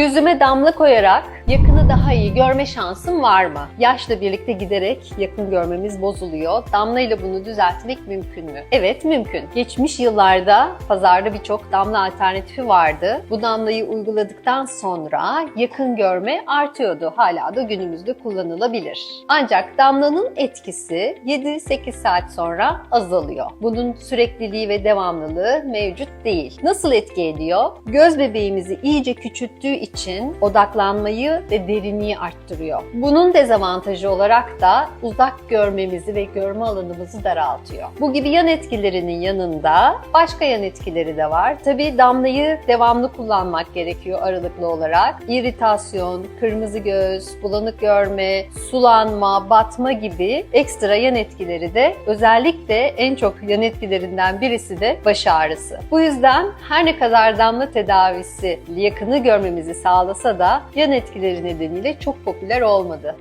Gözüme damla koyarak yakını daha iyi görme şansım var mı? Yaşla birlikte giderek yakın görmemiz bozuluyor. Damla ile bunu düzeltmek mümkün mü? Evet mümkün. Geçmiş yıllarda pazarda birçok damla alternatifi vardı. Bu damlayı uyguladıktan sonra yakın görme artıyordu. Hala da günümüzde kullanılabilir. Ancak damlanın etkisi 7-8 saat sonra azalıyor. Bunun sürekliliği ve devamlılığı mevcut değil. Nasıl etki ediyor? Göz bebeğimizi iyice küçülttüğü için odaklanmayı ve derinliği arttırıyor. Bunun dezavantajı olarak da uzak görmemizi ve görme alanımızı daraltıyor. Bu gibi yan etkilerinin yanında başka yan etkileri de var. Tabii damlayı devamlı kullanmak gerekiyor aralıklı olarak. İritasyon, kırmızı göz, bulanık görme, sulanma, batma gibi ekstra yan etkileri de özellikle en çok yan etkilerinden birisi de baş ağrısı. Bu yüzden her ne kadar damla tedavisi yakını görmemizi sağlasa da yan etkileri nedeniyle çok popüler olmadı.